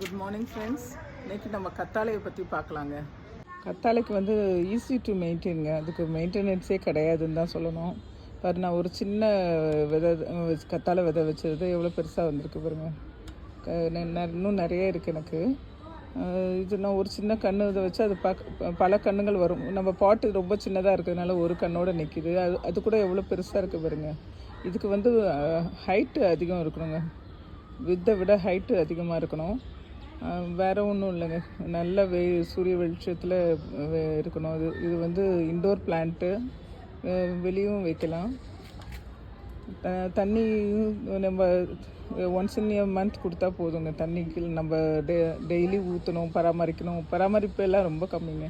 Good morning friends இன்னைக்கு நம்ம கத்தாழையை பற்றி பார்க்கலாங்க. கத்தாழைக்கு வந்து ஈஸி டு மெயின்டைனுங்க அதுக்கு மெயின்டெனன்ஸே கிடையாதுன்னு தான் சொல்லணும். பாரு நான் ஒரு சின்ன விதை கத்தாழை விதை வச்சது எவ்வளோ பெருசாக வந்திருக்கு பாருங்க. க- இன்னும் நிறைய இருக்குது எனக்கு. இது நான் ஒரு சின்ன கன்று இதை வச்சு அது பார்க்க பல கண்ணுகள் வரும். நம்ம பாட்டு ரொம்ப சின்னதாக இருக்கிறதுனால ஒரு கண்ணோடு நிற்கிது அது அது கூட எவ்வளோ பெருசாக இருக்குது பாருங்க. இதுக்கு வந்து ஹைட்டு அதிகம் இருக்கணுங்க. வித்தை விட ஹைட்டு அதிகமாக இருக்கணும். வேறு ஒன்றும் இல்லைங்க. நல்ல வெ சூரிய வெளிச்சத்தில் இருக்கணும். இது இது வந்து இண்டோர் பிளான்ட்டு வெளியும் வைக்கலாம். த- தண்ணி நம்ம ஒன்ஸ் இன் இயர் மந்த் கொடுத்தா போதுங்க. தண்ணிக்கு நம்ம டெ டெய்லி ஊற்றணும் பராமரிக்கணும். பராமரிப்பு எல்லாம் ரொம்ப கம்மிங்க.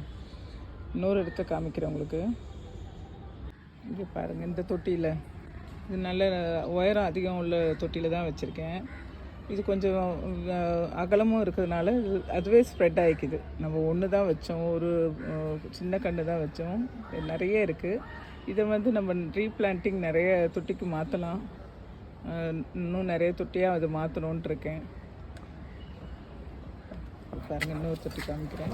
இன்னொரு இடத்த காமிக்கிறேன் உங்களுக்கு. இங்கே பாருங்கள் இந்த தொட்டியில். இது நல்ல உயரம் அதிகம் உள்ள தொட்டியில் தான் வச்சுருக்கேன். இது கொஞ்சம் அகலமும் இருக்கிறதுனால இது அதுவே ஸ்ப்ரெட் ஆகிக்குது நம்ம ஒன்று தான் வச்சோம் ஒரு சின்ன கன்று தான் வச்சோம். நிறைய இருக்குது இதை வந்து நம்ம ரீபிளான்ட்டிங் நிறைய தொட்டிக்கு மாற்றலாம் இன்னும் நிறைய தொட்டியாக அது மாற்றணுன்ட்டு இருக்கேன். பாருங்கள் இன்னொரு தொட்டி காமிக்கிறேன்.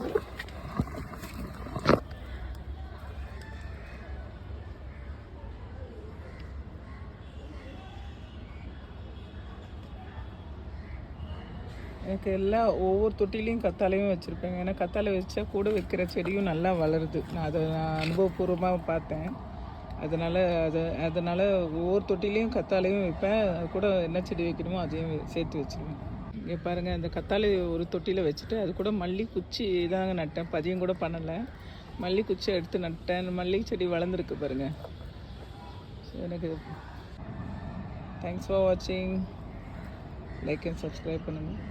எனக்கு எல்லா ஒவ்வொரு தொட்டிலையும் கத்தாலையும் வச்சுருப்பேங்க. ஏன்னா கத்தாழை வச்சா கூட வைக்கிற செடியும் நல்லா வளருது. நான் அதை நான் அனுபவபூர்வமாக பார்த்தேன். அதனால் அதை அதனால் ஒவ்வொரு தொட்டிலையும் கத்தாலையும் வைப்பேன். அது கூட என்ன செடி வைக்கணுமோ அதையும் சேர்த்து வச்சுருவேன். இங்கே பாருங்கள் அந்த கத்தாழை ஒரு தொட்டியில் வச்சுட்டு அது கூட மல்லி குச்சி தாங்க நட்டேன். பதியம் கூட பண்ணலை. மல்லி குச்சி எடுத்து நட்டேன். மல்லி செடி வளர்ந்துருக்கு பாருங்கள் எனக்கு தேங்க்ஸ் ஃபார் வாட்சிங் லைக் அண்ட் சப்ஸ்கிரைப் பண்ணுங்கள்